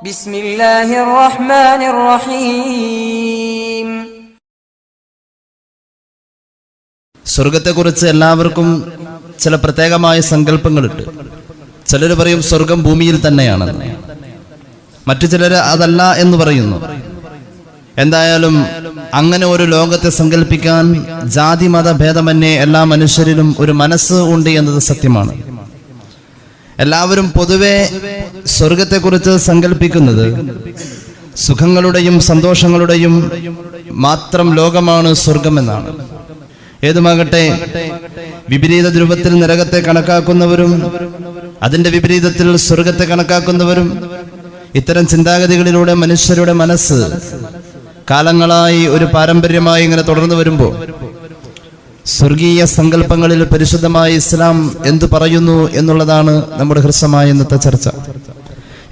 ബിസ്മില്ലാഹിർ റഹ്മാനിർ റഹീം സ്വർഗത്തെക്കുറിച്ച് എല്ലാവർക്കും ചില പ്രത്യേകമായ സങ്കല്പങ്ങളുണ്ട്. ചിലർ പറയും സ്വർഗം ഭൂമിയിൽ തന്നെയാണെന്ന്. മറ്റു ചിലർ അതല്ല എന്ന് പറയുന്നു. എന്തായാലും അങ്ങനെ ഒരു ലോകത്തെ സങ്കല്പിക്കാൻ ജാതി മത ഭേദമന്യേ എല്ലാ മനുഷ്യരിലും ഒരു മനസ്സ് ഉണ്ട് എന്നത് സത്യമാണ്. എല്ലാവരും പൊതുവെ സ്വർഗത്തെക്കുറിച്ച് സങ്കല്പിക്കുന്നത് സുഖങ്ങളുടെയും സന്തോഷങ്ങളുടെയും മാത്രം ലോകമാണ് സ്വർഗമെന്നാണ്. ഏതുമാകട്ടെ വിപരീത ധ്രുവത്തിൽ നരകത്തെ കണക്കാക്കുന്നവരും അതിന്റെ വിപരീതത്തിൽ സ്വർഗത്തെ കണക്കാക്കുന്നവരും ഇത്തരം ചിന്താഗതികളിലൂടെ മനുഷ്യരുടെ മനസ്സ് കാലങ്ങളായി ഒരു പാരമ്പര്യമായി ഇങ്ങനെ തുടർന്നു വരുമ്പോൾ സ്വർഗീയ സങ്കല്പങ്ങളിൽ പരിശുദ്ധമായ ഇസ്ലാം എന്തു പറയുന്നു എന്നുള്ളതാണ് നമ്മുടെ ഹൃസ്യമായ ഇന്നത്തെ ചർച്ച.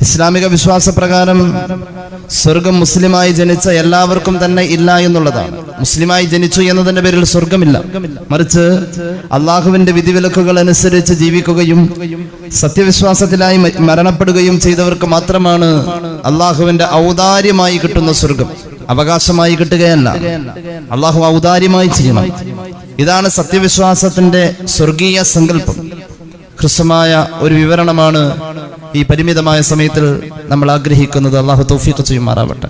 ഇസ്ലാമിക വിശ്വാസപ്രകാരം സ്വർഗം മുസ്ലിമായി ജനിച്ച എല്ലാവർക്കും തന്നെ ഇല്ല എന്നുള്ളതാണ്. മുസ്ലിമായി ജനിച്ചു എന്നതിന്റെ പേരിൽ സ്വർഗമില്ല. മറിച്ച് അള്ളാഹുവിന്റെ വിധിവിലക്കുകൾ അനുസരിച്ച് ജീവിക്കുകയും സത്യവിശ്വാസത്തിലായി മരണപ്പെടുകയും ചെയ്തവർക്ക് മാത്രമാണ് അള്ളാഹുവിന്റെ ഔദാര്യമായി കിട്ടുന്ന സ്വർഗം. അവകാശമായി കിട്ടുകയല്ല. അള്ളാഹു ഔദാര്യമായി ചെയ്യണം. ഇതാണ് സത്യവിശ്വാസത്തിന്റെ സ്വർഗീയ സങ്കല്പം. ഹ്രസ്വമായ ഒരു വിവരണമാണ് ഈ പരിമിതമായ സമയത്തിൽ നമ്മൾ ആഗ്രഹിക്കുന്നത്. അള്ളാഹു തൗഫീഖ് ചെയ്യുമാറാവട്ടെ.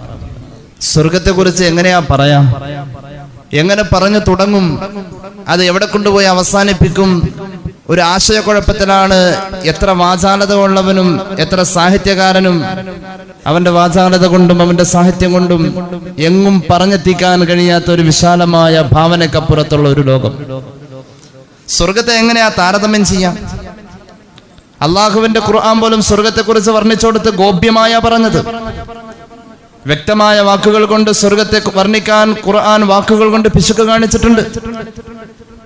സ്വർഗത്തെക്കുറിച്ച് എങ്ങനെയാ പറയാം? എങ്ങനെ പറഞ്ഞു തുടങ്ങും? അത് എവിടെ കൊണ്ടുപോയി അവസാനിപ്പിക്കും? ഒരു ആശയക്കുഴപ്പത്തിലാണ് എത്ര വാചാലത ഉള്ളവനും എത്ര സാഹിത്യകാരനും അവന്റെ വാചാലത കൊണ്ടും അവന്റെ സാഹിത്യം കൊണ്ടും എങ്ങും പറഞ്ഞെത്തിക്കാൻ കഴിയാത്ത ഒരു വിശാലമായ ഭാവനക്കപ്പുറത്തുള്ള ഒരു ലോകം. സ്വർഗത്തെ എങ്ങനെയാ താരതമ്യം ചെയ്യാം? അള്ളാഹുവിന്റെ ഖുർആൻ പോലും സ്വർഗത്തെക്കുറിച്ച് വർണിച്ചോടുത്ത് ഗോപ്യമായ പറഞ്ഞത്. വ്യക്തമായ വാക്കുകൾ കൊണ്ട് സ്വർഗത്തെ വർണിക്കാൻ ഖുർആൻ വാക്കുകൾ കൊണ്ട് പിശുക്ക് കാണിച്ചിട്ടുണ്ട്.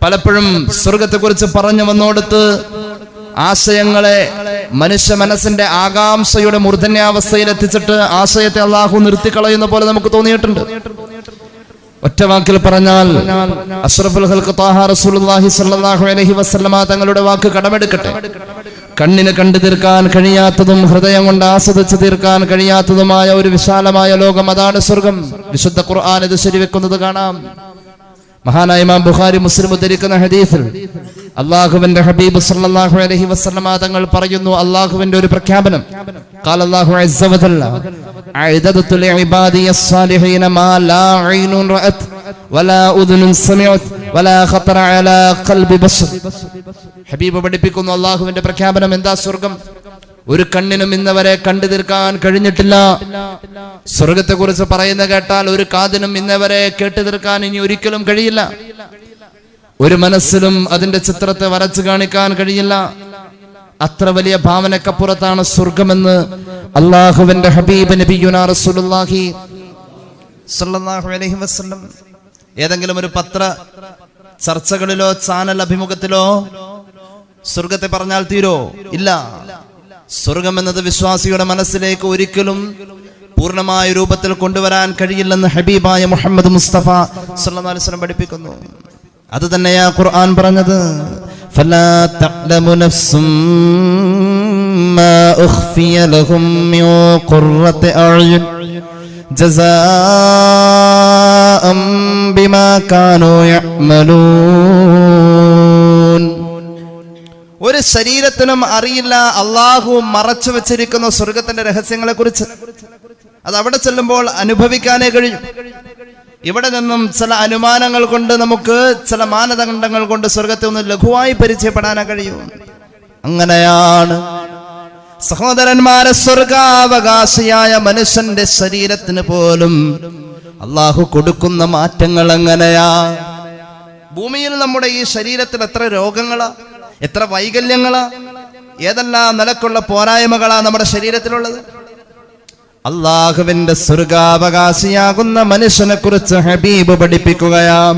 പലപ്പോഴും സ്വർഗത്തെക്കുറിച്ച് പറഞ്ഞു വന്നോടത്ത് ആശയങ്ങളെ മനുഷ്യ മനസ്സിന്റെ ആകാംക്ഷയുടെ മൂർധന്യാവസ്ഥയിൽ എത്തിച്ചിട്ട് ആശയത്തെ അള്ളാഹു നിർത്തിക്കളയുന്ന പോലെ നമുക്ക് തോന്നിയിട്ടുണ്ട്. ഒറ്റ വാക്കിൽ പറഞ്ഞാൽ അലൈഹി തങ്ങളുടെ വാക്ക് കടമെടുക്കട്ടെ. കണ്ണിന് കണ്ടു തീർക്കാൻ കഴിയാത്തതും ഹൃദയം കൊണ്ട് ആസ്വദിച്ചു തീർക്കാൻ കഴിയാത്തതുമായ ഒരു വിശാലമായ ലോകം അതാണ് സ്വർഗം. വിശുദ്ധ ഖുർആൻ ഇത് ശരിവെക്കുന്നത് കാണാം. മഹാനായ ഇമാം ബുഖാരി മുസ്ലിം ഉദ്ധരിക്കുന്ന ഹദീസിൽ അള്ളാഹുവിന്റെ ഹബീബ് സല്ലല്ലാഹു അലൈഹി വസല്ലമ തങ്ങൾ പറയുന്നു അള്ളാഹുവിന്റെ ഒരു പ്രഖ്യാപനം قال الله عز وجل أعددت لعبادي الصالحين ما لا عين رأت ولا أذن سمعت ولا خطر على قلب بشر ഹബീബ് പഠിപ്പിക്കുന്നു അള്ളാഹുവിന്റെ പ്രഖ്യാപനം എന്താ സ്വർഗം ഒരു കണ്ണിനും ഇന്നവരെ കണ്ടു തീർക്കാൻ കഴിഞ്ഞിട്ടില്ല. സ്വർഗത്തെ കുറിച്ച് പറയുന്ന കേട്ടാൽ ഒരു കാതിനും ഇന്നവരെ കേട്ടു തീർക്കാൻ ഇനി ഒരിക്കലും കഴിയില്ല. ഒരു മനസ്സിലും അതിന്റെ ചിത്രത്തെ വരച്ചു കാണിക്കാൻ കഴിയില്ല. അത്ര വലിയ ഭാവനക്കപ്പുറത്താണ് സ്വർഗമെന്ന് അള്ളാഹുവിന്റെ ഹബീബ് നബിയുന റസൂലുള്ളാഹി സല്ലല്ലാഹു അലൈഹി വസല്ലം. ഏതെങ്കിലും ഒരു പത്ര ചർച്ചകളിലോ ചാനൽ അഭിമുഖത്തിലോ സ്വർഗത്തെ പറഞ്ഞാൽ തീരോ? ഇല്ല. സ്വർഗം എന്നത് വിശ്വാസിയുടെ മനസ്സിലേക്ക് ഒരിക്കലും പൂർണമായ രൂപത്തിൽ കൊണ്ടുവരാൻ കഴിയില്ലെന്ന് ഹബീബായ മുഹമ്മദ് മുസ്തഫ സല്ലാസ്ലം പഠിപ്പിക്കുന്നു. അത് തന്നെയാ ഖുർആൻ പറഞ്ഞത് ജസാ ബിമാ കാനോ യഅ്മലൂൻ. ഒരു ശരീരത്തിനും അറിയില്ല. അള്ളാഹു മറച്ചു വെച്ചിരിക്കുന്ന സ്വർഗത്തിന്റെ രഹസ്യങ്ങളെ കുറിച്ച് അത് അവിടെ ചെല്ലുമ്പോൾ അനുഭവിക്കാനേ കഴിയും. ഇവിടെ നിന്നും ചില അനുമാനങ്ങൾ കൊണ്ട് നമുക്ക് ചില മാനദണ്ഡങ്ങൾ കൊണ്ട് സ്വർഗത്തെ ഒന്ന് ലഘുവായി പരിചയപ്പെടാനേ കഴിയും. അങ്ങനെയാണ് സഹോദരന്മാരെ സ്വർഗാവകാശിയായ മനുഷ്യന്റെ ശരീരത്തിന് പോലും അള്ളാഹു കൊടുക്കുന്ന മാറ്റങ്ങൾ എങ്ങനെയാ? ഭൂമിയിൽ നമ്മുടെ ഈ ശരീരത്തിൽ എത്ര രോഗങ്ങളാ? എത്ര വൈകല്യങ്ങളാ? ഏതെല്ലാം നിലക്കുള്ള പോരായ്മകളാ നമ്മുടെ ശരീരത്തിലുള്ളത്? അള്ളാഹുവിന്റെ സ്വർഗാവകാശിയാകുന്ന മനുഷ്യനെ കുറിച്ച് ഹബീബ് പഠിപ്പിക്കുകയാ.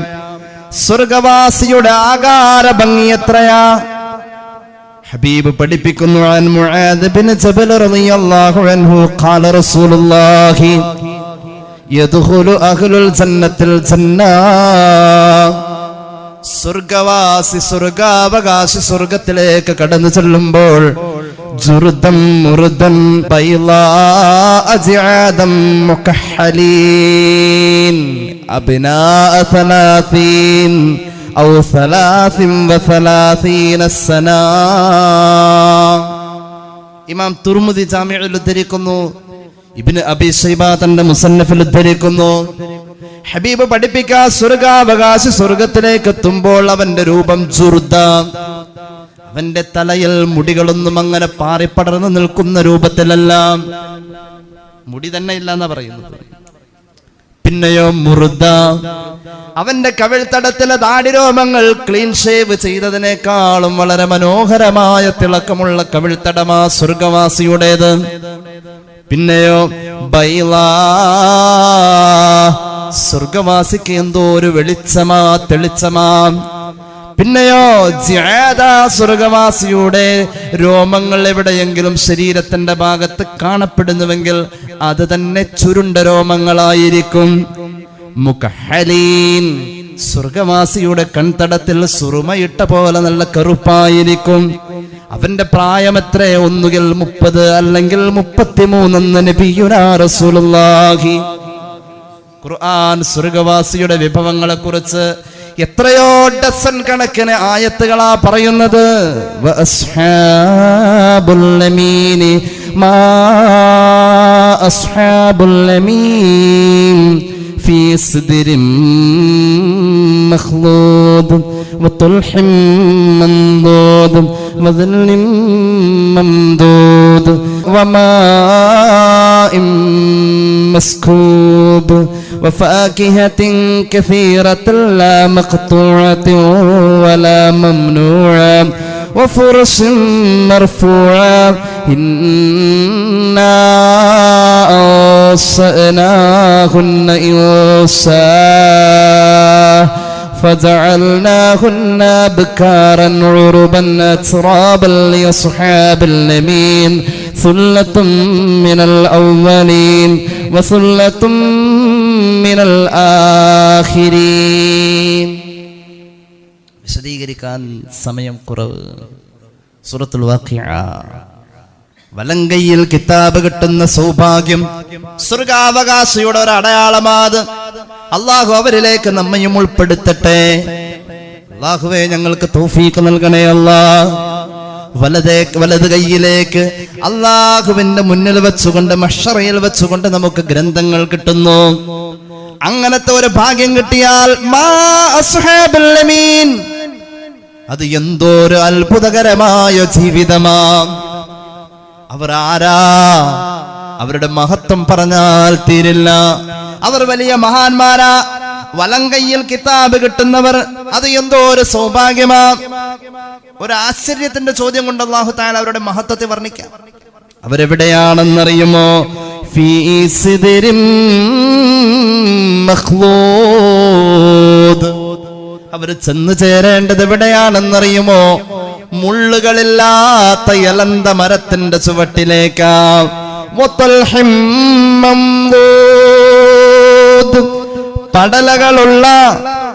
സ്വർഗവാസിയുടെ ആകാര ഭംഗി എത്രയാ? ഹബീബ് പഠിപ്പിക്കുന്നു يدخل അഹ്ലുൽ ജന്നത്തിൽ ജന്നാ. സ്വർഗവാസി സ്വർഗാവകാശി സ്വർഗത്തിലേക്ക് കടന്നു ചെല്ലുമ്പോൾ ജുർദം മുർദൻ മുഖഹലീൻ ഔ സനാ. ഇമാം തുർമുദി ജാമ്യയിൽ ഉദ്ധരിക്കുന്നു ഇബിന് അബി ഷൈബ തന്റെ മുസന്നഫിൽ ഉദ്ധരിക്കുന്നു. ഹബീബ് പഠിപ്പിക്കാ സ്വർഗാവകാശി സ്വർഗത്തിലേക്ക് എത്തുമ്പോൾ അവന്റെ രൂപം ജുർദ. അവന്റെ തലയിൽ മുടികളൊന്നും അങ്ങനെ പാറിപ്പടർന്ന് നിൽക്കുന്ന രൂപത്തിലല്ല. മുടി തന്നെ ഇല്ല എന്നാ പറയുന്നത്. പിന്നെയോ മുറുദ അവന്റെ കവിൾത്തടത്തിലെ ദാടിരോമങ്ങൾ ക്ലീൻ ഷേവ് ചെയ്തതിനേക്കാളും വളരെ മനോഹരമായ തിളക്കമുള്ള കവിൾത്തടമാ സ്വർഗവാസിയുടേത്. പിന്നെയോ ബൈലാ. സ്വർഗവാസിക്ക് എന്തോ ഒരു വെളിച്ചമാ തെളിച്ചമാ. പിന്നെയോ സ്വർഗവാസിയുടെ രോമങ്ങൾ എവിടെയെങ്കിലും ശരീരത്തിന്റെ ഭാഗത്ത് കാണപ്പെടുന്നുവെങ്കിൽ അത് തന്നെ ചുരുണ്ട രോമങ്ങളായിരിക്കും. മുഖഹലീൻ സ്വർഗവാസിയുടെ കൺതടത്തിൽ സുറുമയിട്ട പോലെ നല്ല കറുപ്പായിരിക്കും. അവന്റെ പ്രായം എത്ര ഒന്നുകിൽ മുപ്പത് അല്ലെങ്കിൽ മുപ്പത്തിമൂന്നെന്ന് നബിയുനാ റസൂലുള്ളാഹി. ഖുർആൻ സ്വർഗവാസിയുടെ വിഭവങ്ങളെ കുറിച്ച് എത്രയോ ഡസൻ കണക്കിന് ആയത്തുകളാ പറയുന്നത് വഅസ്ഹാബുൽ യമീനി മാ അസ്ഹാബുൽ യമീൻ في سدر مخلود وطلح منضود وظل ممدود مسكوب وفاكهة كثيرة لا مقطوعة ولا ممنوعة وفرش مرفوعة. إنا أوصأناهن إنساء فجعلناهن بكارا عربا أترابا لأصحاب اليمين ثلة من الأولين وثلة من الآخرين വിശദീകരിക്കാൻ സമയം കുറവ് സൂറത്തുൽ വാഖിഅ വലങ്കയിൽ കിതാബ് കിട്ടുന്ന സൗഭാഗ്യം സ്വർഗാവകാശിയുടെ ഒരു അടയാളമാത് അള്ളാഹു അവരിലേക്ക് നമ്മയും ഉൾപ്പെടുത്തട്ടെ. അള്ളാഹുവേ ഞങ്ങൾക്ക് തൗഫീഖ് നൽകണേ അല്ലാ വലതേ വലത് കൈയിലേക്ക് അള്ളാഹുവിന്റെ മുന്നിൽ വെച്ചുകൊണ്ട് മഷറയിൽ വെച്ചുകൊണ്ട് നമുക്ക് ഗ്രന്ഥങ്ങൾ കിട്ടുന്നു. അങ്ങനത്തെ ഒരു ഭാഗ്യം കിട്ടിയാൽ അത് എന്തോ ഒരു അത്ഭുതകരമായ ജീവിതമാ. അവർ ആരാ? അവരുടെ മഹത്വം പറഞ്ഞാൽ തീരില്ല. അവർ വലിയ മഹാന്മാരാ. വലങ്കയ്യിൽ കിതാബ് കിട്ടുന്നവർ അത് എന്തോ ഒരു സൗഭാഗ്യമാ. ഒരു ആശ്ചര്യത്തിന്റെ ചോദ്യം കൊണ്ട് അള്ളാഹു താൻ അവരുടെ മഹത്വത്തെ വർണിക്കാം. അവരെവിടെയാണെന്നറിയുമോ? അവർ ചെന്നു ചേരേണ്ടത് എവിടെയാണെന്നറിയുമോ? മുള്ളുകളില്ലാത്ത ഇലന്ത മരത്തിന്റെ ചുവട്ടിലേക്കാ. പടലകളുള്ള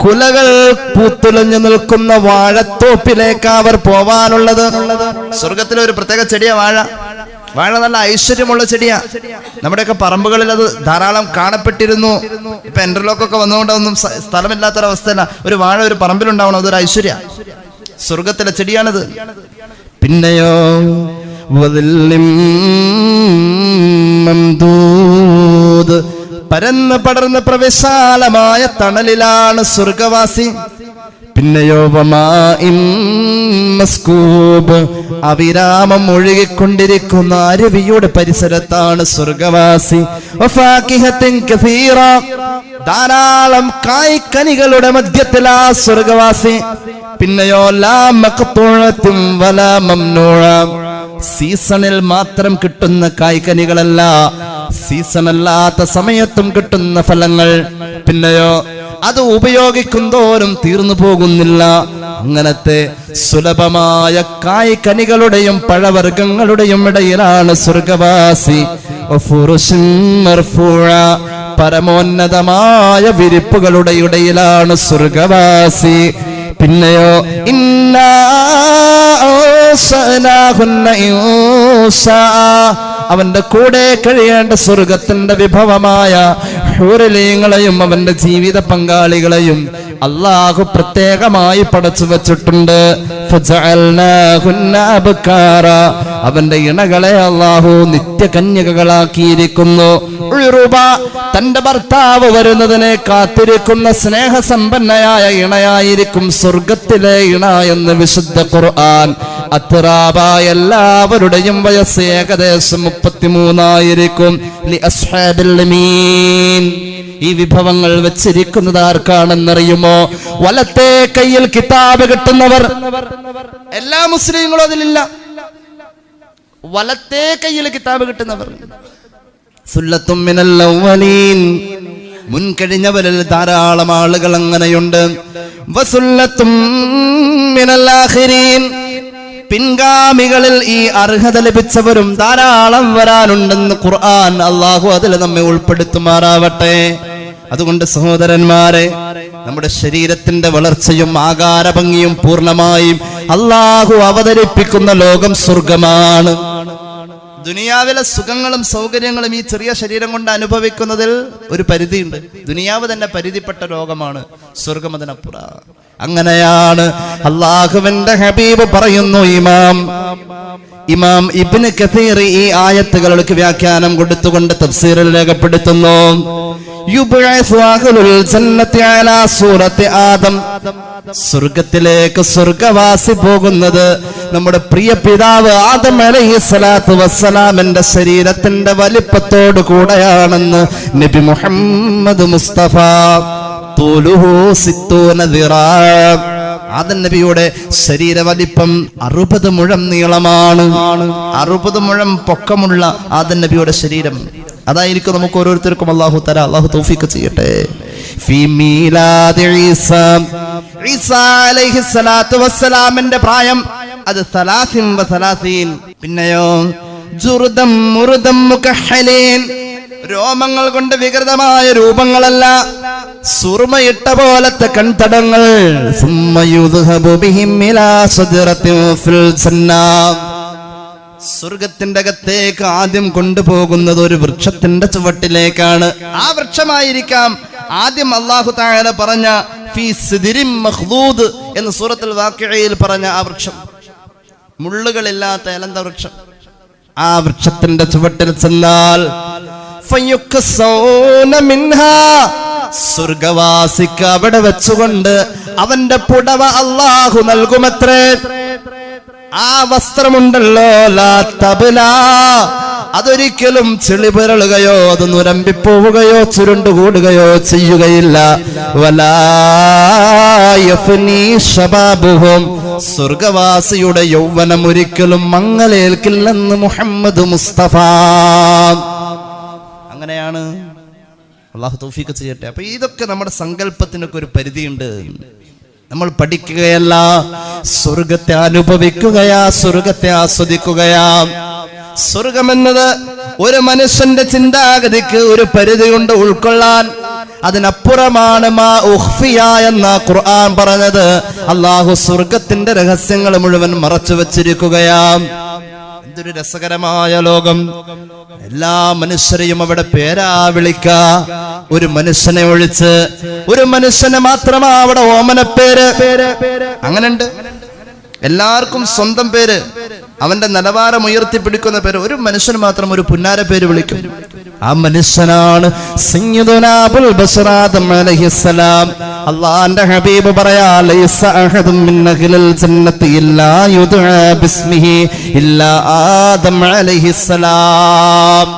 കുലകൾ പൂത്തുലഞ്ഞു നിൽക്കുന്ന വാഴത്തോപ്പിലേക്ക് അവർ പോവാനുള്ളത്. സ്വർഗത്തിലെ ഒരു പ്രത്യേക ചെടിയാ വാഴ. വാഴ നല്ല ഐശ്വര്യമുള്ള ചെടിയാ. നമ്മുടെയൊക്കെ പറമ്പുകളിൽ അത് ധാരാളം കാണപ്പെട്ടിരുന്നു. ഇപ്പൊ എന്റർലോക്കൊക്കെ വന്നുകൊണ്ട് ഒന്നും സ്ഥ- സ്ഥലമില്ലാത്തൊരവസ്ഥയല്ല. ഒരു വാഴ ഒരു പറമ്പിലുണ്ടാവണം അതൊരു ഐശ്വര്യ. സ്വർഗത്തിലെ ചെടിയാണിത്. പിന്നെയോ മംദൂദ്. പരന്ന് പടർന്ന് പ്രവിശാലമായ തണലിലാണ് സ്വർഗവാസി പിന്നെയോ മസ്കൂബ് അവിരാമം ഒഴുകിക്കൊണ്ടിരിക്കുന്ന അരുവിയുടെ പരിസരത്താണ് സ്വർഗവാസി. ധാരാളം കായ്ക്കനികളുടെ മധ്യത്തിലാ സ്വർഗവാസി പിന്നെയോ ലാ മഖ്തൂഅത്തും വലാ സീസണിൽ മാത്രം കിട്ടുന്ന കായ്കനികളല്ല. സീസണല്ലാത്ത സമയത്തും കിട്ടുന്ന ഫലങ്ങൾ. പിന്നെയോ അത് ഉപയോഗിക്കും തോറും തീർന്നു പോകുന്നില്ല. അങ്ങനത്തെ സുലഭമായ കായ്കനികളുടെയും പഴവർഗങ്ങളുടെയും ഇടയിലാണ് സ്വർഗവാസി. പരമോന്നതമായ വിരിപ്പുകളുടെ ഇടയിലാണ് സ്വർഗവാസി. പിന്നെയോ. അവന്റെ കൂടെ കഴിയേണ്ട സ്വർഗത്തിന്റെ വിഭവമായ ഹൂരലീങ്ങളെയും അവന്റെ ജീവിത പങ്കാളികളെയും അള്ളാഹു പ്രത്യേകമായി പടച്ചു വച്ചിട്ടുണ്ട്. അവന്റെ ഇണകളെ അള്ളാഹു നിത്യകന്യകകളാക്കിയിരിക്കുന്നു. തന്റെ ഭർത്താവ് വരുന്നതിനെ കാത്തിരിക്കുന്ന സ്നേഹസമ്പന്നയായ ഇണയായിരിക്കും സ്വർഗത്തിലെ ഇണ എന്ന് വിശുദ്ധ ഖുർആൻ. അത്രാബ എല്ലാവരുടെയും വയസ്സ് ഏകദേശം മുപ്പത്തിമൂന്നായിരിക്കും. ഈ വിഭവങ്ങൾ വെച്ചിരിക്കുന്നത് ആർക്കാണെന്നറിയുമോ? വലത്തെ കയ്യിൽ കിതാബ് കിട്ടുന്നവർ. എല്ലാ മുസ്ലിങ്ങളും അതിലില്ല. വലത്തെ കയ്യിൽ കിതാബ് കിട്ടുന്നവർ. മുൻകഴിഞ്ഞവരിൽ ധാരാളം ആളുകൾ അങ്ങനെയുണ്ട്. പിൻഗാമികളിൽ ഈ അർഹത ലഭിച്ചവരും ധാരാളം വരാനുണ്ടെന്ന് ഖുർആൻ അള്ളാഹു അതിൽ നമ്മെ ഉൾപ്പെടുത്തുമാറാവട്ടെ അതുകൊണ്ട് സഹോദരന്മാരെ നമ്മുടെ ശരീരത്തിന്റെ വളർച്ചയും ആകാരഭംഗിയും പൂർണമായും അള്ളാഹു അവതരിപ്പിക്കുന്ന ലോകം സ്വർഗമാണ് ദുനിയാവിലെ സുഖങ്ങളും സൗകര്യങ്ങളും ഈ ചെറിയ ശരീരം കൊണ്ട് അനുഭവിക്കുന്നതിൽ ഒരു പരിധിയുണ്ട്. ദുനിയാവ് തന്നെ പരിധിപ്പെട്ട രോഗമാണ് സ്വർഗം അതിനപ്പുറ അങ്ങനെയാണ് അള്ളാഹുവിന്റെ ഹബീബ് പറയുന്നു ഇമാം ഇമാം ഇബിന് കഥീർ ഈ ആയത്തുകൾക്ക് വ്യാഖ്യാനം കൊടുത്തുകൊണ്ട് തഫ്സീറിൽ രേഖപ്പെടുത്തുന്നു. സ്വർഗത്തിലേക്ക് സ്വർഗവാസി പോകുന്നത് നമ്മുടെ പ്രിയ പിതാവ് ആദം അലൈഹി സ്വലാത്തു വസ്സലാമിന്റെ ശരീരത്തിന്റെ വലിപ്പത്തോട് കൂടെയാണെന്ന് നബി മുഹമ്മദ് മുസ്തഫ. തൂലുഹു സിത്തൂന ദിറാ. ആദം നബിയുടെ ശരീര വലിപ്പം അറുപത് മുഴം നീളമാണ്. അറുപത് മുഴം പൊക്കമുള്ള ആദൻ നബിയുടെ ശരീരം അതായിരിക്കും നമുക്ക് ഓരോരുത്തർക്കും അള്ളാഹു തര അള്ളാഹു തോഫിക്ക് ചെയ്യട്ടെ. വസ്സലാമിന്റെ പ്രായം അത് സലാസിൻ വസലാസീൻ പിന്നെയോ ജുറുദം മുറുദം മുഖഹലീൻ. രോമങ്ങൾ കൊണ്ട് വികൃതമായ രൂപങ്ങളല്ല സുർമയിട്ട പോലത്തെ കൺതടങ്ങൾ. സുമ്മയുദ്ഹബു ബിഹിം ഇലാ സദ്റത്തിൻ ഫിൽ സന്നാം സ്വർഗത്തിന്റെ അകത്തേക്ക് ആദ്യം കൊണ്ടുപോകുന്നത് ഒരു വൃക്ഷത്തിന്റെ ചുവട്ടിലേക്കാണ്. ആ വൃക്ഷമായിരിക്കാം. ആദ്യം അള്ളാഹു താഴെ പറഞ്ഞ എന്ന് സൂറത്തുൽ വാക്കിഴയിൽ പറഞ്ഞ ആ വൃക്ഷം. മുള്ളുകളില്ലാത്ത എലന്ത വൃക്ഷം. ആ വൃക്ഷത്തിന്റെ ചുവട്ടിൽ ചെന്നാൽ. സ്വർഗവാസിക്ക് അവിടെ വെച്ചുകൊണ്ട് അവന്റെ പുടവ അള്ളാഹു നൽകുമത്രേ. ആ വസ്ത്രമുണ്ടല്ലോ ലാ തബല. അതൊരിക്കലും ചെളിപിരളുകയോ അത് നുരമ്പിപ്പോവുകയോ ചുരുണ്ടുകൂടുകയോ ചെയ്യുകയില്ല. വലാബുഹും. സ്വർഗവാസിയുടെ യൗവനം ഒരിക്കലും മങ്ങലേൽക്കില്ലെന്ന് മുഹമ്മദ് മുസ്തഫ. അങ്ങനെയാണ്. അള്ളാഹു തൗഫീഖ് ചെയ്യട്ടെ. അപ്പൊ ഇതൊക്കെ നമ്മുടെ സങ്കല്പത്തിനൊക്കെ ഒരു പരിധിയുണ്ട്. നമ്മൾ പഠിക്കുകയല്ല. സ്വർഗത്തെ അനുഭവിക്കുകയാ സ്വർഗത്തെ ആസ്വദിക്കുകയാ. സ്വർഗമെന്നത് ഒരു മനുഷ്യന്റെ ചിന്താഗതിക്ക് ഒരു പരിധി കൊണ്ട് ഉൾക്കൊള്ളാൻ അതിനപ്പുറമാണ് മാ ഉഹ്ഫിയ എന്ന ഖുർആൻ പറഞ്ഞത്. അള്ളാഹു സ്വർഗത്തിന്റെ രഹസ്യങ്ങൾ മുഴുവൻ മറച്ചു വച്ചിരിക്കുകയാം എന്തൊരു രസകരമായ ലോകം. എല്ലാ മനുഷ്യരെയും അവിടെ പേരാ വിളിക്ക. ഒരു മനുഷ്യനെ ഒഴിച്ച് ഒരു മനുഷ്യനെ മാത്രമാ അവിടെ ഓമന പേര്. അങ്ങനുണ്ട്. എല്ലാവർക്കും സ്വന്തം പേര്. അവന്റെ നിലവാരം ഉയർത്തിപ്പിടിക്കുന്ന പേര്. ഒരു മനുഷ്യന് മാത്രം ഒരു പുന്നാര പേര് വിളിക്കും. ആ മനുഷ്യനാണ് സയ്യിദുനാ ബസറാദ് അലഹിസലാം അള്ളാന്റെ ഹബീബ് പറയാ ലൈസ അഹദും ഇല്ലാ ബിസ്മിഹി ഇല്ലാ ആദം അലൈഹിസ്സലാം.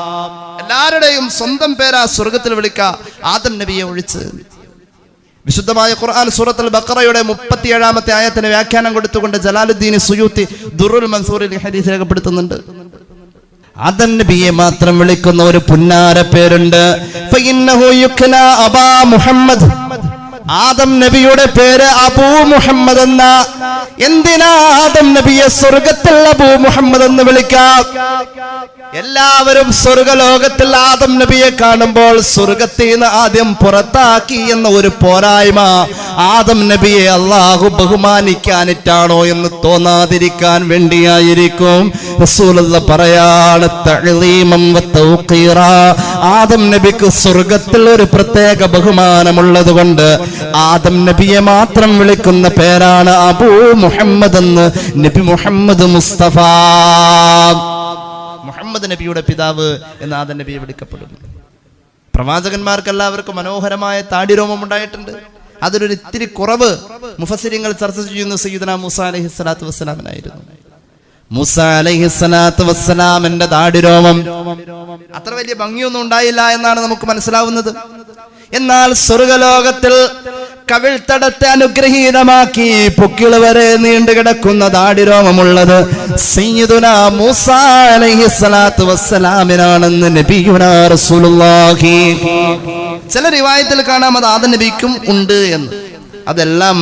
എല്ലാവരുടെയും സ്വന്തം പേരാ സ്വർഗത്തിൽ വിളിക്ക ആദം നബിയെ ഒഴിച്ച്. വിശുദ്ധമായ ഖുർആൻ സൂറത്തുൽ ബഖറയുടെ മുപ്പത്തിയേഴാമത്തെ ആയത്തിന് വ്യാഖ്യാനം കൊടുത്തുകൊണ്ട് ജലാലുദ്ദീൻ സുയൂത്തി ദുറുൽ മൻസൂറിൽ ഹരീസ് രേഖപ്പെടുത്തുന്നുണ്ട്. ആദം നബിയെ മാത്രം വിളിക്കുന്ന ഒരു പുന്നാര പേരുണ്ട്. മുഹമ്മദ്. ആദം നബിയുടെ പേര് അബൂ മുഹമ്മദ് എന്ന. എന്തിനാ ആദം നബിയെ സ്വർഗത്തിൽ അബൂ മുഹമ്മദ് എന്ന് വിളിക്കാം? എല്ലാവരും സ്വർഗലോകത്തിൽ ആദം നബിയെ കാണുമ്പോൾ സ്വർഗത്തിൽ നിന്ന് ആദ്യം പുറത്താക്കി എന്ന ഒരു പോരായ്മ ആദം നബിയെ അള്ളാഹു ബഹുമാനിക്കാനിട്ടാണോ എന്ന് തോന്നാതിരിക്കാൻ വേണ്ടിയായിരിക്കും. റസൂലുള്ള പറയാണ് ആദം നബിക്ക് സ്വർഗത്തിൽ ഒരു പ്രത്യേക ബഹുമാനമുള്ളത് കൊണ്ട് ആദം നബിയെ മാത്രം വിളിക്കുന്ന പേരാണ് അബൂ മുഹമ്മദ് എന്ന് നബി മുഹമ്മദ് മുസ്തഫ. മുഹമ്മദ് നബിയുടെ പിതാവ് എന്ന് ആദൻ നബി വിളിക്കപ്പെടുന്നു. പ്രവാചകന്മാർക്ക് എല്ലാവർക്കും മനോഹരമായ താടിരോമം ഉണ്ടായിട്ടുണ്ട്. അതിലൊരു ഇത്തിരി കുറവ് മുഫസിരിങ്ങൾ ചർച്ച ചെയ്യുന്ന സയ്യിദന മുസ അലഹി സ്വലാത്തു വസ്സലാമിനായിരുന്നു. മൂസ അലഹി സ്വലാത്തു താടിരോമം അത്ര വലിയ ഭംഗിയൊന്നും ഉണ്ടായില്ല എന്നാണ് നമുക്ക് മനസ്സിലാവുന്നത്. എന്നാൽ സ്വർഗലോകത്തിൽ കവിൾത്തടത്തെ അനുഗ്രഹീതമാക്കി പൊക്കിൾ വരെ നീണ്ടു കിടക്കുന്ന താടിരോമമുള്ളത് സയ്യിദുന മൂസ സ്വലാത്തു വസ്സലാമിനാണെന്ന് റസൂലുള്ളാഹി. ചില റിവായത്തിൽ കാണാം അത് ആദം നബിക്കും ഉണ്ട് എന്ന്. അതെല്ലാം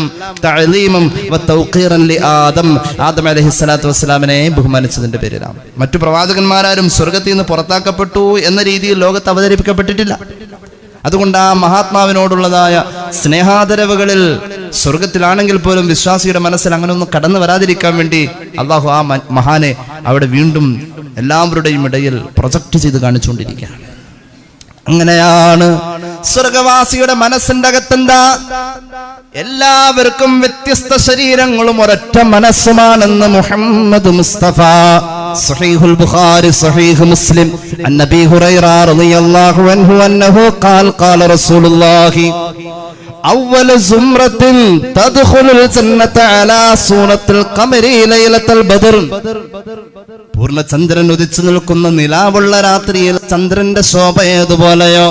തൗഖീറൻ ആദം. ആദം അലഹി സ്വലാത്തു വസ്സലാമിനെ ബഹുമാനിച്ചതിന്റെ പേരിലാണ്. മറ്റു പ്രവാചകന്മാരാരും സ്വർഗത്തിൽ നിന്ന് പുറത്താക്കപ്പെട്ടു എന്ന രീതിയിൽ ലോകത്ത് അവതരിപ്പിക്കപ്പെട്ടിട്ടില്ല. അതുകൊണ്ട് ആ മഹാത്മാവിനോടുള്ളതായ സ്നേഹാദരവുകളിൽ സ്വർഗത്തിലാണെങ്കിൽ പോലും വിശ്വാസിയുടെ മനസ്സിൽ അങ്ങനെ ഒന്നും കടന്നു വരാതിരിക്കാൻ വേണ്ടി അള്ളാഹു ആ മഹാനെ അവിടെ വീണ്ടും എല്ലാവരുടെയും ഇടയിൽ പ്രൊജക്ട് ചെയ്ത് കാണിച്ചുകൊണ്ടിരിക്കുകയാണ്. അങ്ങനെയാണ് സ്വർഗവാസിയുടെ മനസ്സിന്റെ അകത്തെന്താ? എല്ലാവർക്കും വ്യത്യസ്ത ശരീരങ്ങളും ഒരൊറ്റ മനസ്സുമാണെന്ന് മുഹമ്മദ് മുസ്തഫ സഹീഹുൽ ബുഖാരി സഹീഹ് മുസ്ലിം. അൻ നബി ഹുറൈറ റളിയല്ലാഹു അൻഹു അന്നഹു ഖാൽ ഖാല റസൂലുള്ളാഹി അവല സുംറത്തിൻ തദ്ഖുലുൽ ജന്നത അലാ സൂറത്തിൽ ഖമരി ലൈലത്തുൽ ബദർ. പൂർണചന്ദ്രൻ ഉദിച്ചു നിൽക്കുന്ന നിലാവുള്ള രാത്രിയിൽ ചന്ദ്രന്റെ ശോഭ ഏതുപോലെയോ?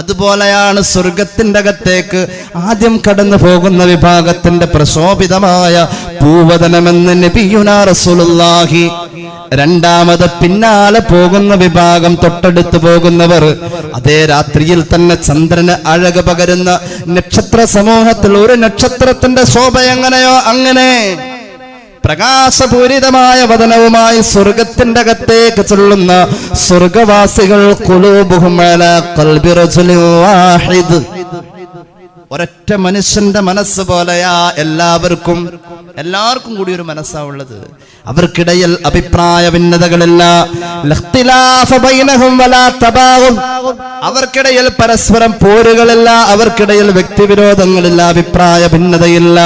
അതുപോലെയാണ് സ്വർഗത്തിന്റെ അകത്തേക്ക് ആദ്യം കടന്നു പോകുന്ന വിഭാഗത്തിന്റെ പ്രശോഭിതമായ പൂവതനമെന്ന് നബിയുനാ റസൂലുള്ളാഹി. രണ്ടാമത് പിന്നാലെ പോകുന്ന വിഭാഗം തൊട്ടടുത്ത് പോകുന്നവർ അതേ രാത്രിയിൽ തന്നെ ചന്ദ്രന് അഴക് പകരുന്ന നക്ഷത്ര സമൂഹത്തിൽ ഒരു നക്ഷത്രത്തിന്റെ ശോഭ എങ്ങനെയോ അങ്ങനെ. പ്രകാശപൂരിതമായ വതനവുമായി സ്വർഗത്തിന്റെ അകത്തേക്ക് ചൊല്ലുന്ന സ്വർഗവാസികൾ ഖൽബി റജുലിൻ വാഹിദ്. ഒരൊറ്റ മനുഷ്യന്റെ മനസ്സ് പോലെയാ എല്ലാവർക്കും. എല്ലാവർക്കും കൂടി ഒരു മനസ്സാ ഉള്ളത്. അവർക്കിടയിൽ അഭിപ്രായ ഭിന്നതകളില്ല. അവർക്കിടയിൽ പരസ്പരം പോരുകളില്ല. അവർക്കിടയിൽ വ്യക്തിവിരോധങ്ങളില്ല. അഭിപ്രായ ഭിന്നതയില്ല.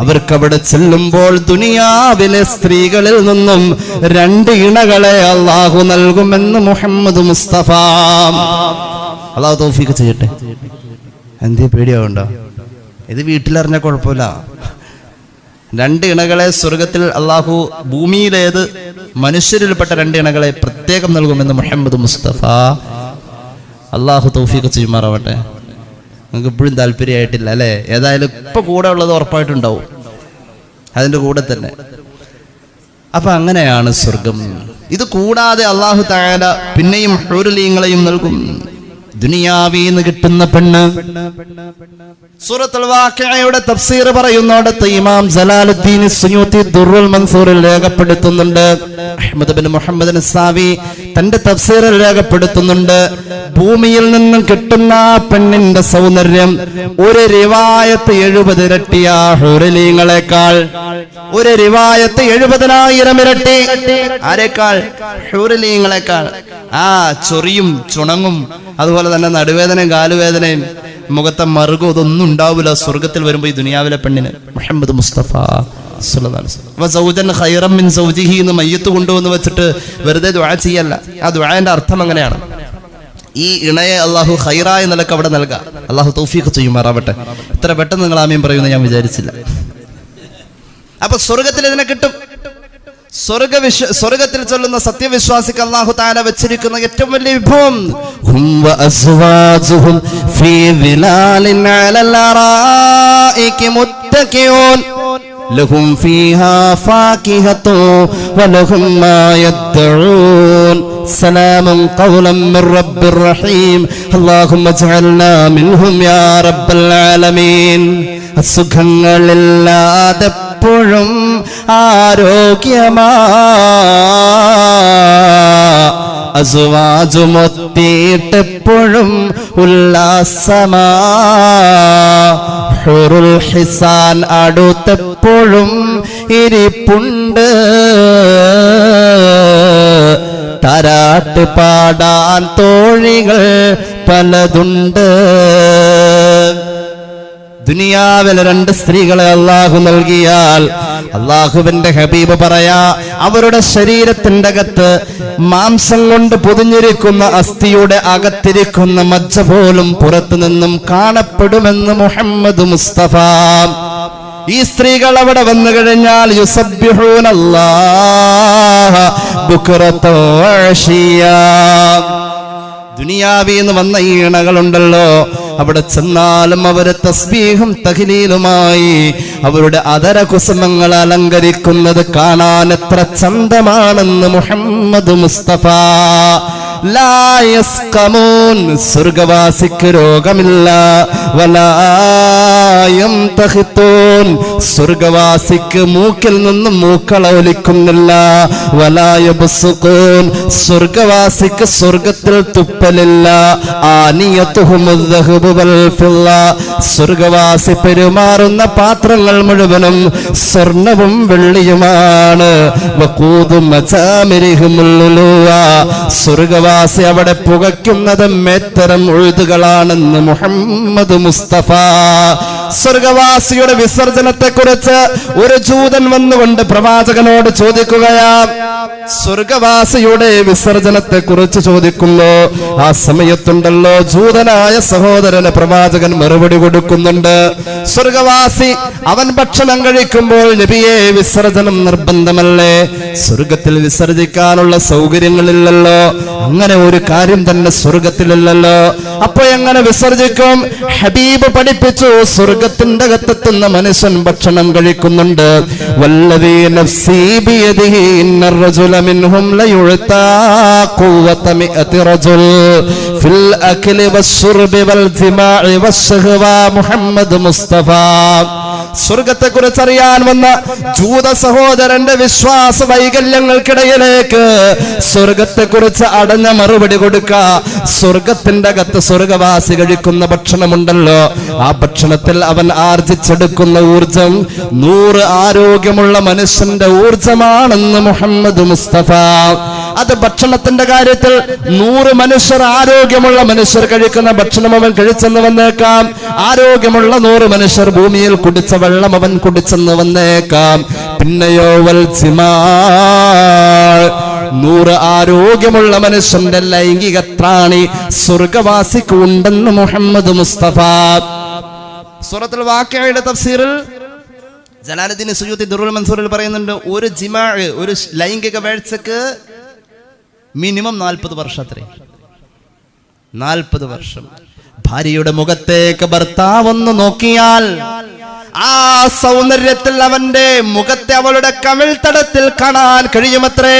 ലിക്കുല്ലി ഇംറിഇം അവർക്ക് അവിടെ ചെല്ലുമ്പോൾ ദുനിയാവിലെ സ്ത്രീകളിൽ നിന്നും രണ്ട് ഇണകളെ അള്ളാഹു നൽകുമെന്ന് മുഹമ്മദ് മുസ്തഫ. അള്ളാഹു തൗഫീഖ് ചെയ്യട്ടെ. എന്തേ പേടിയാവുണ്ടോ? ഇത് വീട്ടിലറിഞ്ഞ കുഴപ്പമില്ല. രണ്ട് ഇണകളെ സ്വർഗത്തിൽ അള്ളാഹു ഭൂമിയിലേത് മനുഷ്യരിൽപ്പെട്ട രണ്ട് ഇണകളെ പ്രത്യേകം നൽകുമെന്ന് മുഹമ്മദ് മുസ്തഫ. അള്ളാഹു തൗഫീഖ് ചെയ്യുമാറാവട്ടെ. നിങ്ങൾക്ക് ഇപ്പോഴും താല്പര്യമായിട്ടില്ല അല്ലേ? ഏതായാലും ഇപ്പൊ കൂടെ ഉള്ളത് ഉറപ്പായിട്ടുണ്ടാവും. അതിന്റെ കൂടെ തന്നെ. അപ്പൊ അങ്ങനെയാണ് സ്വർഗം. ഇത് കൂടാതെ അള്ളാഹു തായാല പിന്നെയും ഹൂരലീങ്ങളെയും നൽകും. ദുനിയാവീന്ന് കിട്ടുന്ന പെണ്ണ്. സൂറത്തുൽ വാഖിയയുടെ തഫ്സീർ പറയുന്നോടത്ത് ഇമാം ജലാലുദ്ദീൻ സുയൂത്തി ദുറുൽ മൻസൂറിൽ രേഖപ്പെടുത്തുന്നുണ്ട്. അഹമ്മദ് ബിൻ മുഹമ്മദ് നസാവി തന്റെ തഫ്സീറിൽ രേഖപ്പെടുത്തുന്നുണ്ട്. ഭൂമിയിൽ നിന്നും കിട്ടുന്ന പെണ്ണിന്റെ സൗന്ദര്യം ഒരു റിവായത്ത് എഴുപത് ഇരട്ടിയ ഹുരലീങ്ങളെക്കാൾ ഒരു റിവായത്ത് എഴുപതിനായിരം ഇരട്ടി. ആരെക്കാൾ? ഹുരലീങ്ങളെക്കാൾ ആ ചൊറിയും ചുണങ്ങും അതുപോലെ തന്നെ നടുവേദനയും കാലുവേദനയും മുഖത്തെ മറുകും ഇതൊന്നും ഉണ്ടാവില്ല. സ്വർഗത്തിൽ വരുമ്പോൾ ഈ ദുനിയാവിലെ പെണ്ണിന് മുഹമ്മദ് മുസ്തഫ മിൻ വെച്ചിട്ട് വെറുതെ ദുആ ചെയ്യല്ല. ആ ദുആന്റെ അർത്ഥം അങ്ങനെയാണ്. ഈ ഇണയെ അള്ളാഹു ഹൈറായ നിലയ്ക്ക് അവിടെ നൽകുക അള്ളാഹു തൗഫീഖ് ചെയ്യുമാറാവട്ടെ. ഇത്ര പെട്ടെന്ന് നിങ്ങൾ ആമീൻ പറയുമെന്ന് ഞാൻ വിചാരിച്ചില്ല. അപ്പൊ സ്വർഗത്തിൽ ഇതിനെ കിട്ടും. സ്വർഗ വിശ്വ സ്വർഗത്തിൽ ചൊല്ലുന്ന സത്യവിശ്വാസിക്ക് അള്ളാഹു താല വെച്ചിരിക്കുന്ന ഏറ്റവും വലിയ വിഭവം ലഹും ഫീഹാ ഫാകിഹത്തു വലഹും മാ യദ്ദഊൻ. സുഖങ്ങളില്ലാതെ എപ്പോഴും ആരോഗ്യമാ. അസുവാജുമൊത്തിയിട്ടെപ്പോഴും ഉല്ലാസമാ. ഹുറുൽ ഹിസാൻ അടുത്തെപ്പോഴും ഇരിപ്പുണ്ട്. തരാട്ട് പാടാൻ തോഴികൾ പലതുണ്ട്. ദുനിയാവിലെ രണ്ട് സ്ത്രീകളെ അള്ളാഹു നൽകിയാൽ അള്ളാഹുവിന്റെ ഹബീബ് പറയാ അവരുടെ ശരീരത്തിന്റെ അകത്ത് മാംസം കൊണ്ട് പൊതിഞ്ഞിരിക്കുന്ന അസ്ഥിയുടെ അകത്തിരിക്കുന്ന മജ്ജ പോലും പുറത്തു നിന്നും കാണപ്പെടുമെന്ന് മുഹമ്മദ് മുസ്തഫ. ഈ സ്ത്രീകൾ അവിടെ വന്നു കഴിഞ്ഞാൽ യുസബ്ബിഹൂനല്ലാഹ ബുക്റത്തോ അശിയാ ദുനിയാവിന്ന് വന്ന ഈ ഇണകളുണ്ടല്ലോ. അവിടെ ചെന്നാലും അവരെ തസ്ബീഹും തഹ്ലീലുമായി അവരുടെ അതര കുസുമങ്ങൾ അലങ്കരിക്കുന്നത് കാണാൻ എത്ര ചന്തമാണെന്ന് മുഹമ്മദ് മുസ്തഫ. ലാ യസ്കമൂൻ സ്വർഗവാസിക്ക് രോഗമില്ല. വലായം തഹിത്തൂൻ സ്വർഗവാസിക്ക് മൂക്കിൽ നിന്നും മൂക്കളൊലിക്കുന്നില്ല വലായ ബുസുക്കൂൻ സ്വർഗവാസിക്ക് സ്വർഗത്തിൽ തുപ്പലില്ല. സ്വർഗവാസി പെരുമാറുന്ന പാത്രങ്ങൾ മുഴുവനും സ്വർണവും വെള്ളിയുമാണ്. വഖൂദും സ്വർഗവാസി അവിടെ പുകയ്ക്കുന്നത് മേത്തരം ഉഴുതുകളാണെന്ന് മുഹമ്മദ് മുസ്തഫ. സ്വർഗവാസിയുടെ വിസർജനത്തെ കുറിച്ച് ഒരു ജൂതൻ വന്നുകൊണ്ട് പ്രവാചകനോട് ചോദിക്കുകയാ സ്വർഗവാസിയുടെ വിസർജനത്തെ കുറിച്ച് ചോദിക്കുന്നു. ആ സമയത്തുണ്ടല്ലോ ജൂതനായ സഹോദരന് പ്രവാചകൻ മറുപടി കൊടുക്കുന്നുണ്ട്. സ്വർഗവാസി അവൻ ഭക്ഷണം കഴിക്കുമ്പോൾ നബിയെ വിസർജനം നിർബന്ധമല്ലേ? സ്വർഗത്തിൽ വിസർജിക്കാനുള്ള സൗകര്യങ്ങളില്ലല്ലോ. അങ്ങനെ ഒരു കാര്യം തന്നെ സ്വർഗത്തിലല്ലല്ലോ അപ്പൊ എങ്ങനെ വിസർജിക്കും? ഹബീബ് പഠിപ്പിച്ചു സ്വർഗത്തിന്റെ അകത്തെത്തുന്ന മനുഷ്യൻ ഭക്ഷണം കഴിക്കുന്നുണ്ട്. വല്ലതീ നഫ്സീ സ്വർഗത്തെക്കുറിച്ച് അറിയാൻ വന്ന ജൂത സഹോദരന്റെ വിശ്വാസ വൈകല്യങ്ങൾക്കിടയിലേക്ക് സ്വർഗത്തെക്കുറിച്ച് അടഞ്ഞ മറുപടി കൊടുക്ക. സ്വർഗത്തിന്റെ അകത്ത് സ്വർഗവാസി കഴിക്കുന്ന ഭക്ഷണമുണ്ടല്ലോ. ആ ഭക്ഷണത്തിൽ അവൻ ആർജിച്ചെടുക്കുന്ന ഊർജം നൂറ് ആരോഗ്യമുള്ള മനുഷ്യന്റെ ഊർജമാണെന്ന് മുഹമ്മദ് മുസ്തഫ. അത് ഭക്ഷണത്തിന്റെ കാര്യത്തിൽ നൂറ് മനുഷ്യർ ആരോഗ്യമുള്ള മനുഷ്യർ കഴിക്കുന്ന ഭക്ഷണം അവൻ കഴിച്ചെന്ന് വന്നേക്കാം. ആരോഗ്യമുള്ള നൂറ് മനുഷ്യർ ഭൂമിയിൽ കുടിച്ച വെള്ളം അവൻ കുടിച്ചെന്ന് വന്നേക്കാം. പിന്നെയോ വൽ ജിമാ നൂറ് ആരോഗ്യമുള്ള മനുഷ്യന്റെ ലൈംഗിക ത്രാണി സ്വർഗവാസിക്ക് ഉണ്ടെന്ന് മുഹമ്മദ് മുസ്തഫ. സൂറത്തുൽ വാക്യയുടെ തഫ്സീറിൽ ജലാലുദ്ദീൻ സുജൂത്തി ദുറുൽ മൻസൂറിൽ പറയുന്നുണ്ട് ഒരു ജിമാ ഒരു ലൈംഗിക വേഴ്ചക്ക് മിനിമം നാൽപ്പത് വർഷം അത്രേ. നാൽപ്പത് വർഷം. ഭാര്യയുടെ മുഖത്തേക്ക് ഭർത്താവ് ഒന്ന് നോക്കിയാൽ ആ സൗന്ദര്യത്തിൽ അവന്റെ മുഖത്തെ അവളുടെ കമിഴ്ത്തടത്തിൽ കാണാൻ കഴിയുമത്രേ.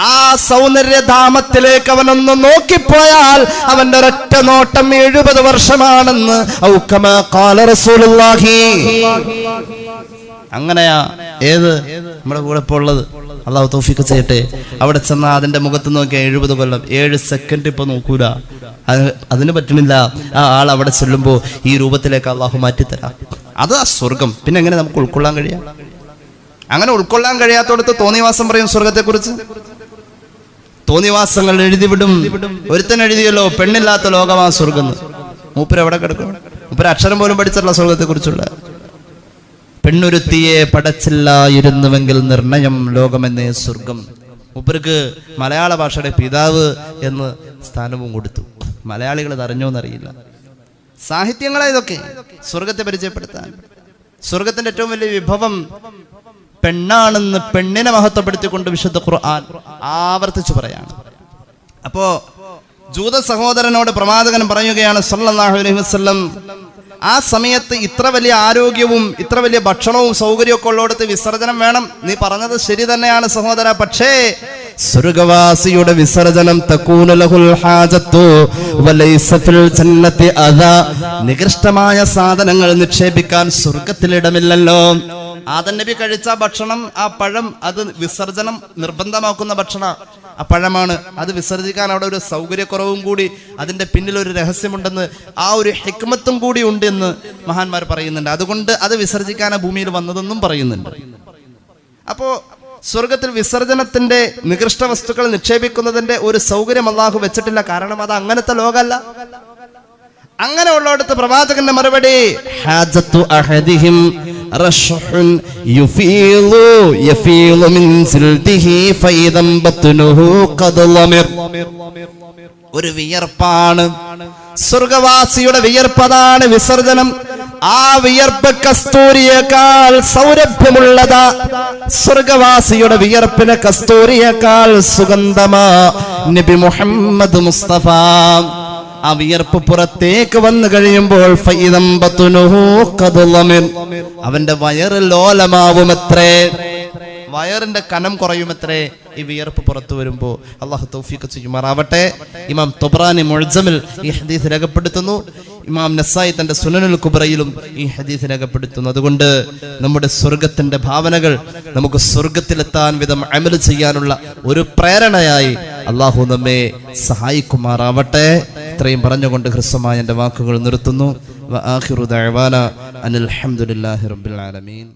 ആ സൗന്ദര്യധാമത്തിലേക്ക് അവനൊന്ന് നോക്കിപ്പോയാൽ അവന്റെ ഒരൊറ്റ നോട്ടം എഴുപത് വർഷമാണെന്ന് ഔക്കമ കാല റസൂലുള്ളാഹി. അങ്ങനെയാ ഏത് നമ്മുടെ കൂടെ ഇപ്പോൾ ഉള്ളത്? അള്ളാഹു തോഫിക്ക് ചെയ്യട്ടെ. അവിടെ ചെന്നാൽ അതിന്റെ മുഖത്ത് നോക്കിയാൽ എഴുപത് കൊല്ലം. ഏഴ് സെക്കൻഡ് ഇപ്പൊ നോക്കൂല. അത് അതിന് പറ്റണില്ല ആ ആൾ അവിടെ ചെല്ലുമ്പോൾ ഈ രൂപത്തിലേക്ക് അള്ളാഹു മാറ്റിത്തരാം. അത് ആ സ്വർഗം. പിന്നെ എങ്ങനെ നമുക്ക് ഉൾക്കൊള്ളാൻ കഴിയാം? അങ്ങനെ ഉൾക്കൊള്ളാൻ കഴിയാത്തോടത്ത് തോന്നിവാസം പറയും സ്വർഗത്തെ കുറിച്ച് തോന്നിവാസങ്ങൾ എഴുതിവിടും. ഒരുത്തൻ എഴുതിയല്ലോ പെണ്ണില്ലാത്ത ലോകമാ സ്വർഗം മൂപ്പര് എവിടെ കിടക്കും? മൂപ്പര് അക്ഷരം പോലും പഠിച്ചിട്ടുള്ള സ്വർഗത്തെ കുറിച്ചുള്ള പെണ്ണൊരുത്തിയെ പടച്ചില്ലായിരുന്നുവെങ്കിൽ നിർണയം ലോകമെന്നേ സ്വർഗം. മൂപ്പർക്ക് മലയാള ഭാഷയുടെ പിതാവ് എന്ന് സ്ഥാനവും കൊടുത്തു. മലയാളികൾ ഇത് അറിഞ്ഞോന്നറിയില്ല. സാഹിത്യങ്ങളെ ഇതൊക്കെ. സ്വർഗത്തെ പരിചയപ്പെടുത്താൻ. സ്വർഗത്തിന്റെ ഏറ്റവും വലിയ വിഭവം പെണ്ണാണെന്ന് പെണ്ണിനെ മഹത്വപ്പെടുത്തിക്കൊണ്ട് വിശുദ്ധ ഖുർആൻ ആവർത്തിച്ചു പറയാണ്. അപ്പോ ജൂത സഹോദരനോട് പ്രവാചകൻ പറയുകയാണ് സല്ലല്ലാഹു അലൈഹി വസല്ലം ആ സമയത്ത് ഇത്ര വലിയ ആരോഗ്യവും ഇത്ര വലിയ ഭക്ഷണവും സൗകര്യമൊക്കെ ഉള്ളിടത്ത് വിസർജനം വേണം. നീ പറഞ്ഞത് ശരി തന്നെയാണ് സഹോദര. പക്ഷേ സ്വർഗവാസിയുടെ വിസർജനം നികൃഷ്ടമായ സാധനങ്ങൾ നിക്ഷേപിക്കാൻ സ്വർഗത്തിലിടമില്ലല്ലോ ആദൻ നബി കഴിച്ച ഭക്ഷണം ആ പഴം അത് വിസർജനം നിർബന്ധമാക്കുന്ന ഭക്ഷണം പഴമാണ് അത് വിസർജിക്കാൻ അവിടെ ഒരു സൗകര്യക്കുറവും കൂടി അതിന്റെ പിന്നിൽ ഒരു രഹസ്യമുണ്ടെന്ന് ആ ഒരു ഹിക്മത്തും കൂടി ഉണ്ട് എന്ന് മഹാന്മാർ പറയുന്നുണ്ട്. അതുകൊണ്ട് അത് വിസർജിക്കാൻ ആ ഭൂമിയിൽ വന്നതെന്നും പറയുന്നുണ്ട്. അപ്പോ സ്വർഗത്തിൽ വിസർജനത്തിന്റെ നികൃഷ്ട വസ്തുക്കൾ നിക്ഷേപിക്കുന്നതിന്റെ ഒരു സൗകര്യം അള്ളാഹു വെച്ചിട്ടില്ല. കാരണം അത് അങ്ങനത്തെ ലോകമല്ല. അങ്ങനെ ഉള്ളിടത്ത് പ്രവാചകന്റെ മറുപടി അഹദിഹിം യുഫീലു യഫീലു മിൻ ഫൈദം ബത്നുഹു ഖദ് ഒരു വിയർപ്പാണ്. സ്വർഗവാസിയുടെ വിയർപ്പതാണ് വിസർജനം. ആ വിയർപ്പ് കസ്തൂരിയേക്കാൾ സൗരഭ്യമുള്ളതാ. സ്വർഗവാസിയുടെ വിയർപ്പിന് കസ്തൂരിയേക്കാൾ സുഗന്ധമാ. നബി മുഹമ്മദ് മുസ്തഫ. ആ വിയർപ്പ് പുറത്തേക്ക് വന്നു കഴിയുമ്പോൾ അവന്റെ വയറ് ലോലമാവുമത്രേ. വയറിന്റെ കനം കുറയുമത്രേ. ഈ വിയർപ്പ് പുറത്തു വരുമ്പോൾ അള്ളാഹു തൗഫീഖ് ചെയ്യുമാറാവട്ടെ. ഇമാം തൊബ്രാനി മുഴജമിൽ ഈ ഹദീസ് രേഖപ്പെടുത്തുന്നു. ഇമാം നസായി തന്റെ സുനനുൽ കുബ്രയിലും ഈ ഹദീസ് രേഖപ്പെടുത്തുന്നു. അതുകൊണ്ട് നമ്മുടെ സ്വർഗത്തിന്റെ ഭാവനകൾ നമുക്ക് സ്വർഗത്തിലെത്താൻ വിധം അമൽ ചെയ്യാനുള്ള ഒരു പ്രേരണയായി അള്ളാഹു നമ്മെ സഹായിക്കുമാറാവട്ടെ. ഇത്രയും പറഞ്ഞുകൊണ്ട് ഹ്രസ്വമായ എന്റെ വാക്കുകൾ നിർത്തുന്നു. അനിൽ അലഹമുല്ലാഹി റബ്ബിൽ ആലമീൻ.